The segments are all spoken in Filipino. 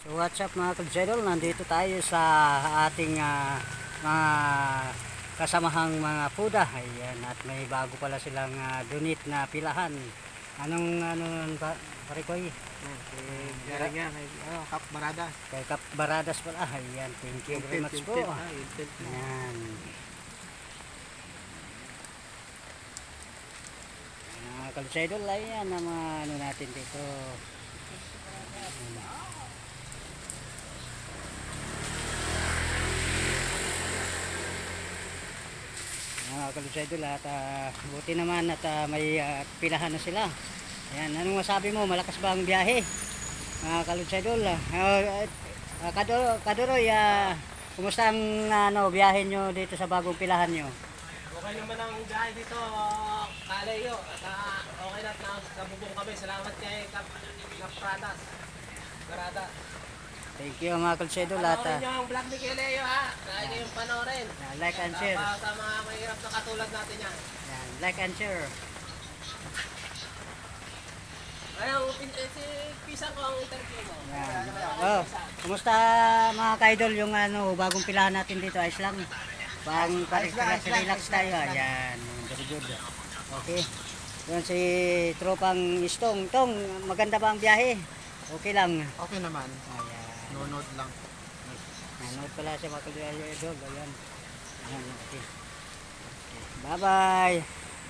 So what's up mga kagjedol, nandito tayo sa ating ah, mga kasamahang mga puda. Ayan, at may bago pala silang uh, donate na pilahan. Anong ano pa, pare ko eh? Galing yan kay ano, Kap Barada. Kay Kap Baradas pala. Ayan, thank you very much po. Ah. Ayan. Mga kalsedol, ayan ang mga ano natin dito. Ayan. Mga kalsedol, at ah, buti naman at ah, may ah, pilahan na sila. Ayan, anong masabi mo? Malakas ba ang biyahe? Mga kalsedol, ah, ah, kadoro, kadoroy, ah, kumusta ang ano, biyahe nyo dito sa bagong pilahan nyo? Okay naman ang biyahe dito, Kalayo. At ah, okay na, nakabubong kami. Salamat kay Kap Pradas. Garada. Thank you mga kalsedol at Panoorin ah, niyo ang vlog ni Keleo ha. Kaya panoorin. ah, like and share. Para sa mga mahirap na katulad natin yan. Yan, like and share. Pin- eh, si Pisa ko ang interview mo. Yan. Oh, kumusta mga kaidol yung ano, bagong pilahan natin dito? Ayos lang. Pang relax, tayo. Ayan, very good. Okay. Yan si tropang Istong. Tong, maganda ba ang biyahe? Okay lang. Okay naman. Ayan. Nunod lang. Nanood pala siya mga kaidol. Ayan. Ayan, okay. Bye-bye.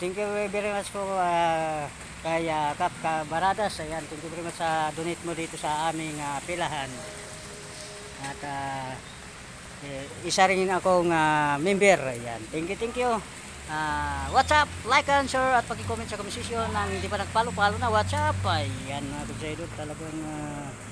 Thank you very much po uh, kay uh, Kap Baradas. Ayan, thank you very much sa donate mo dito sa aming ah, pilahan. At ah, eh, isa rin akong ah, member. Ayan, thank you, thank you. Ah, what's up? Like and share at pag-comment sa komisisyon ng hindi pa nagpalo-palo na what's up. Ayan mga kutsaydot talagang ah,